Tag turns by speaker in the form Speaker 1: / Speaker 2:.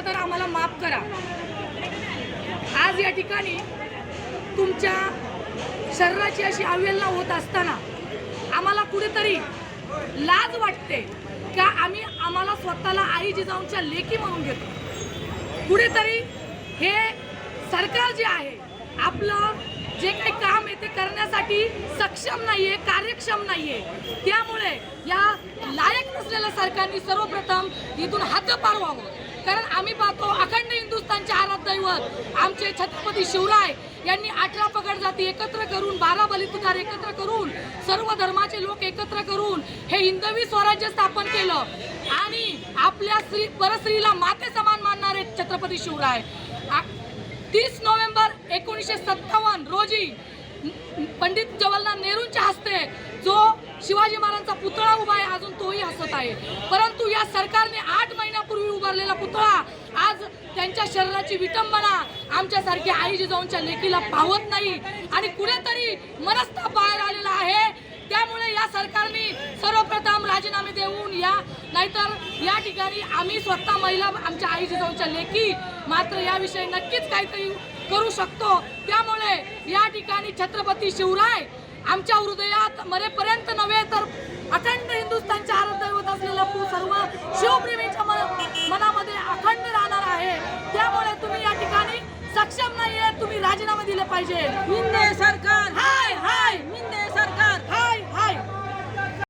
Speaker 1: खरं तर आम्हाला माफ करा. आज या ठिकाणी तुमच्या शरीराची अशी अवहेलना होत असताना आम्हाला कुठेतरी लाज वाटते का आम्ही आम्हाला स्वतःला आई जिजाऊंच्या लेखी म्हणून घेतो? कुठेतरी हे सरकार जे आहे आपलं जे काही काम आहे ते करण्यासाठी सक्षम नाही आहे कार्यक्षम नाही आहे त्यामुळे या लायक नसलेल्या सरकारने सर्वप्रथम इथून हात पारवावं संतांच्या हारात दैवत आमचे छत्रपती शिवराय यांनी अठरा पगड जाती एकत्र करून बारा बलितदार एकत्र करून सर्व धर्माचे लोक एकत्र करून हे हिंदवी स्वराज्य स्थापन केलं. आणि आपल्या स्त्री परस्त्रीला माते समान मानणारे छत्रपती शिवराय. तीस नोव्हेंबर एकोणीसशे सत्तावन्न रोजी पंडित जवाहरलाल नेहरूंच्या हस्ते जो शिवाजी महाराजांचा पुतळा उभा आहे अजून तोही हसत आहे. परंतु या सरकारने आठ महिन्यापूर्वी उभारलेला पुतळा आज त्यांच्या शरीराची विटंबना आमच्यासारख्या आई जिजाऊंच्या लेकीला पावत नाही आणि कुठेतरी मनस्ताप बाहेर आलेला आहे. त्यामुळे या सरकारने सर्वप्रथम राजीनामे देऊन या नाहीतर या ठिकाणी आम्ही स्वतः महिला आमच्या आई जिजाऊच्या लेखी मात्र याविषयी नक्कीच काहीतरी करू शकतो. त्यामुळे या ठिकाणी छत्रपती शिवराय आमच्या हृदयात मरेपर्यंत नव्हे तर अखंड हिंदुस्थानच्या आराध्य होत असलेला सर्व शिवप्रेमी राजीनामा दिले पाहिजे.
Speaker 2: हिंदे सरकार.
Speaker 1: हाय हाय.
Speaker 2: मिंदे